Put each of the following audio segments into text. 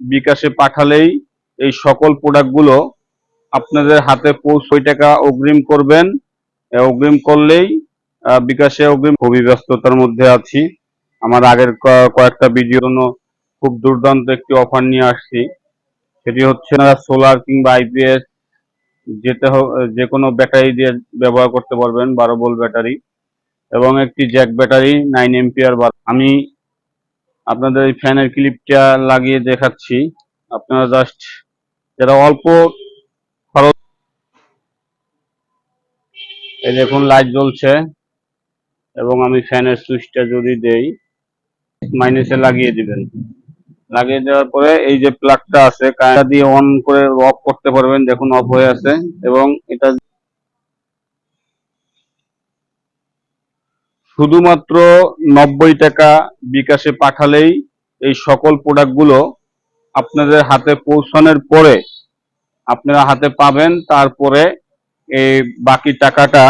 বিকাশে পাঠালেই এই সকল প্রোডাক্টগুলো আপনাদের হাতে পৌঁছয় টাকা অগ্রিম করবেন। অগ্রিম করলেই বিকাশে অগ্রিম খুবই ব্যস্ততার মধ্যে আছি। আমার আগের কয়েকটা ভিডিও খুব দুর্দান্ত একটি অফার নিয়ে আসছি। সেটি হচ্ছে না সোলার কিংবা আইপিএস যেতে যে কোনো ব্যাটারি দিয়ে ব্যবহার করতে পারবেন, বারো ভোল্ট ব্যাটারি, এবং একটি জ্যাক ব্যাটারি নাইন এম্পিয়ার আমি আপনাদের এই ফ্যানের ক্লিপটা লাগিয়ে দেখাচ্ছি। আপনারা জাস্ট যারা অল্প খরচ এই দেখুন লাইট জ্বলছে এবং আমি ফ্যানের সুইচটা যদি দেই মাইনাসে লাগিয়ে দিবেন। লাগিয়ে দেওয়ার পরে এই যে প্লাগটা আছে কারেন্ট দিয়ে অন করে অফ করতে পারবেন। দেখুন অফ হয়ে আছে এবং এটা শুধুমাত্র নব্বই টাকা বিকাশে পাঠালেই এই সকল প্রোডাক্টগুলো আপনাদের হাতে পৌঁছানোর পরে আপনারা হাতে পাবেন। তারপরে এই বাকি টাকাটা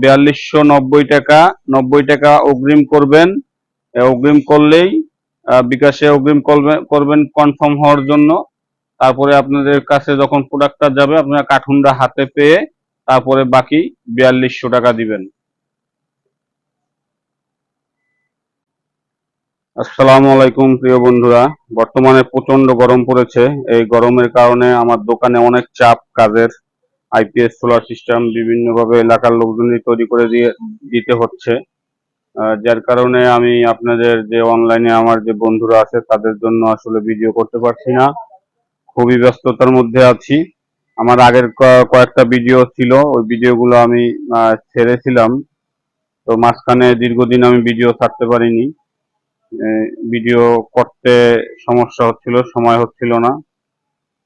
বিয়াল্লিশশো নব্বই টাকা নব্বই টাকা অগ্রিম করবেন। অগ্রিম করলেই বিকাশে অগ্রিম করবেন করবেন কনফার্ম হওয়ার জন্য। তারপরে আপনাদের কাছে যখন প্রোডাক্টটা যাবে, আপনারা কার্টুনটা হাতে পেয়ে তারপরে বাকি বিয়াল্লিশশো টাকা দিবেন। আসসালামু আলাইকুম, প্রিয় বন্ধুরা। বর্তমানে প্রচণ্ড গরম পড়েছে। এই গরমের কারণে আমার দোকানে অনেক চাপ, কাজের আইপিএস, সোলার সিস্টেম বিভিন্নভাবে এলাকার লোকজনই তৈরি করে দিয়ে দিতে হচ্ছে। যার কারণে আমি আপনাদের যে অনলাইনে আমার যে বন্ধুরা আছে, তাদের জন্য আসলে ভিডিও করতে পারছি না। খুবই ব্যস্ততার মধ্যে আছি। আমার আগের কয়েকটা ভিডিও ছিল, ওই ভিডিওগুলো আমি ছেড়েছিলাম। তো মাঝখানে দীর্ঘদিন আমি ভিডিও ছাড়তে পারিনি। ভিডিও করতে সমস্যা হচ্ছিল, সময় হচ্ছিল না।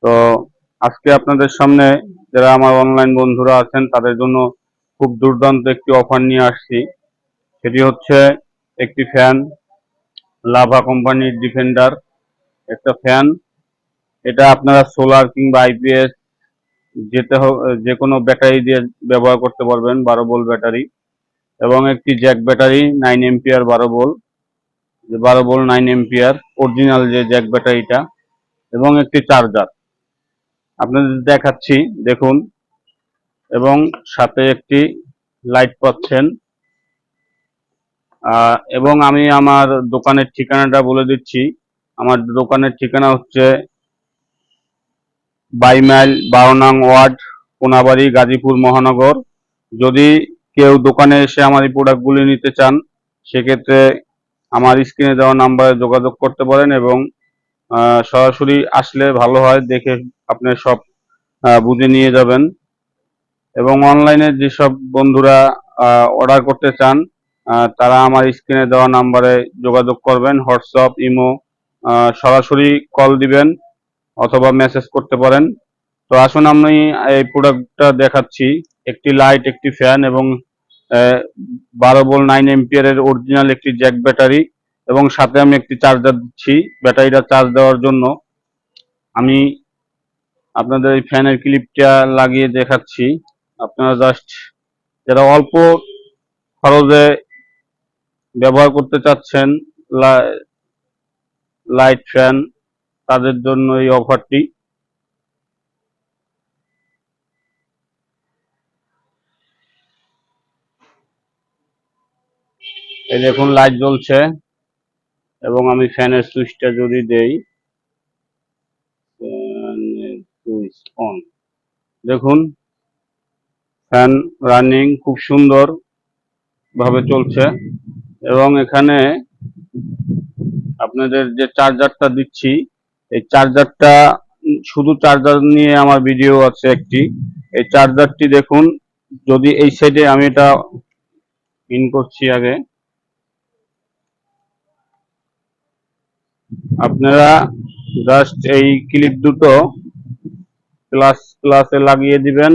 তো আজকে আপনাদের সামনে যারা আমার অনলাইন বন্ধুরা আছেন, তাদের জন্য খুব দুর্দান্ত একটি অফার নিয়ে আসছি। সেটি হচ্ছে একটি ফ্যান লাভা কোম্পানির ডিফেন্ডার একটা ফ্যান এটা আপনারা সোলার কিংবা আইপিএস যেতে যে কোনো ব্যাটারি দিয়ে ব্যবহার করতে পারবেন, বারো ভোল্ট ব্যাটারি এবং একটি জ্যাক ব্যাটারি নাইন এম্পিয়ার বারো ভোল্ট যে বারো ভোল্ট নাইন এম্পিয়ার অরিজিনাল যে জ্যাক ব্যাটারিটা এবং একটি চার্জার আপনাদের দেখাচ্ছি, দেখুন, এবং সাথে একটি লাইট পাচ্ছেন। এবং আমি আমার দোকানের ঠিকানাটা বলে দিচ্ছি। আমার দোকানের ঠিকানা হচ্ছে বাইমাইল বারো নং ওয়ার্ড, কোনাবাড়ি, গাজীপুর, মহানগর। যদি কেউ দোকানে এসে আমার এই প্রোডাক্টগুলি নিতে চান, সেক্ষেত্রে আমার স্ক্রিনে দেওয়া নাম্বারে যোগাযোগ করতে পারেন এবং সরাসরি আসলে ভালো হয় দেখে আপনি সব বুঝে নিয়ে যাবেন। এবং অনলাইনে যেসব বন্ধুরা অর্ডার করতে চান তারা আমার স্ক্রিনে দেওয়া নাম্বারে যোগাযোগ করবেন, হোয়াটসঅ্যাপ, ইমো সরাসরি কল দিবেন অথবা মেসেজ করতে পারেন। তো আসুন আমি এই প্রোডাক্টটা দেখাচ্ছি, একটি লাইট একটি ফ্যান এবং বারো ভোল্ট নাইন এম্পিয়ারের অরিজিনাল একটি জ্যাক ব্যাটারি এবং সাথে আমি একটি চার্জার দিচ্ছি। ব্যাটারিটা চার্জ দেওয়ার জন্য আমি আপনাদের এই ফ্যানের ক্লিপটা লাগিয়ে দেখাচ্ছি। আপনারা জাস্ট যারা অল্প খরচে ব্যবহার করতে চাচ্ছেন লাইট ফ্যান তাদের জন্য এই অফারটি এই দেখুন লাইট জ্বলছে এবং আমি ফ্যানের সুইচটা যদি দেই অন দেখুন ফ্যান রানিং খুব সুন্দর ভাবে চলছে এবং এখানে আপনাদের যে চার্জারটা দিচ্ছি, এই চার্জারটা শুধু চার্জার নিয়ে আমার ভিডিও আছে একটি। এই চার্জারটি দেখুন, যদি এই সাইডে আমি এটা ইন করছি আগে আপনারা জাস্ট এই ক্লিপ দুটো প্লাস প্লাসে লাগিয়ে দিবেন।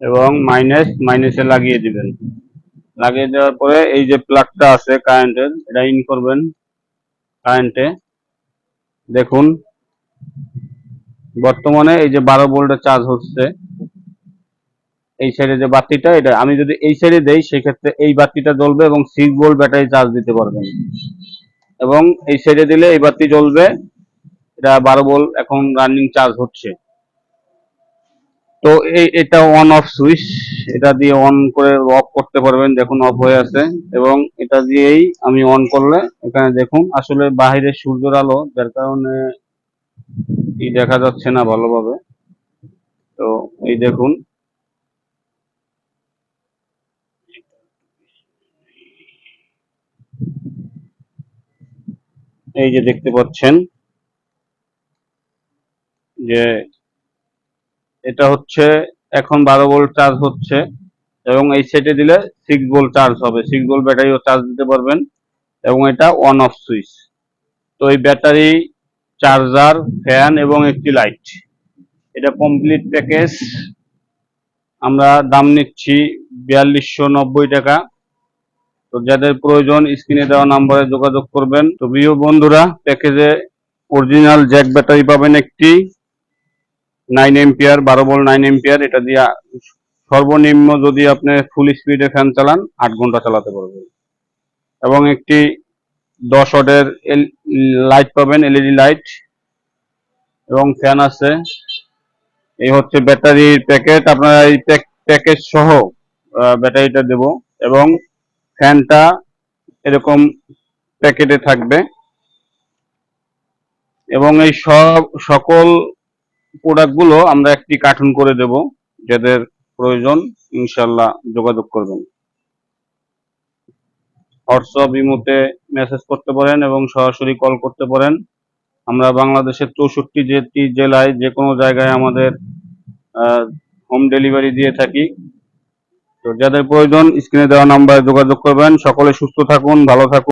এবং মাইনাস মাইনাসে লাগিয়ে দিবেন। লাগিয়ে দেওয়ার পরে এই যে প্লাগটা আছে কারেন্টের এটা ইন করবেন কারেন্টে দেখুন, বর্তমানে এই যে বারো ভোল্টের চার্জ হচ্ছে। এই সাইডে যে বাতিটা, এটা আমি যদি এই সাইডে দেই, সেক্ষেত্রে এই বাতিটা জ্বলবে এবং সিক্স ভোল্ট ব্যাটারি চার্জ দিতে পারবেন এবং এই সাইডে দিলে এই বাতি জ্বলবে, এটা বারো ভোল্ট এখন রানিং চার্জ হচ্ছে। তো এই, এটা অন অফ সুইচ এটা দিয়ে অন করে অফ করতে পারবেন, দেখুন অফ হয়ে আছে। এবং এটা দিয়েই আমি অন করলে, এখানে দেখুন, আসলে বাহিরে সূর্যের আলো, যার কারণে দেখা যাচ্ছে না ভালোভাবে। তো এই দেখুন এই যে দেখতে পাচ্ছেন যে এটা হচ্ছে এখন বারো ভোল্ট চার্জ হচ্ছে এবং এই সেটে দিলে সিক্স ভোল্ট চার্জ হবে। সিক্স ভোল্ট ব্যাটারিও চার্জ দিতে পারবেন এবং এটা অন অফ সুইচ তো এই ব্যাটারি চার্জার ফ্যান এবং একটি লাইট এটা কমপ্লিট প্যাকেজ আমরা দাম নিচ্ছি বিয়াল্লিশশো নব্বই টাকা। তো যাদের প্রয়োজন স্ক্রিনে দেওয়া নাম্বারে যোগাযোগ করবেন। তো প্রিয় বন্ধুরা প্যাকেজে অরিজিনাল জ্যাক ব্যাটারি পাবেন একটি। নাইন এম্পিয়ার বারো বল নাইন এম্পিয়ার এটা দিয়ে সর্বনিম্ন যদি আপনি ফুল স্পিডে ফ্যান চালান, আট ঘণ্টা চালাতে পারবেন। এবং একটি দশ ওয়াটের লাইট পাবেন এলইডি লাইট এবং ফ্যান আছে। এই হচ্ছে ব্যাটারির প্যাকেট আপনারা এই প্যাকেজ সহ ব্যাটারিটা দেব। এবং ফ্যানটা এরকম প্যাকেটে থাকবে। এবং এই সব, সকল প্রোডাক্টগুলো আমরা একটি কার্টুন করে দেব। যাদের প্রয়োজন, ইনশাল্লাহ যোগাযোগ করবেন। হোয়াটসঅ্যাপ, ইমোতে মেসেজ করতে পারেন এবং সরাসরি কল করতে পারেন। আমরা বাংলাদেশের চৌষট্টি যেটি জেলায় যে কোনো জায়গায় আমাদের হোম ডেলিভারি দিয়ে থাকি। যাদের প্রয়োজন স্ক্রিনে দেওয়া নাম্বারে যোগাযোগ করবেন। সকলে সুস্থ থাকুন ভালো থাকুন।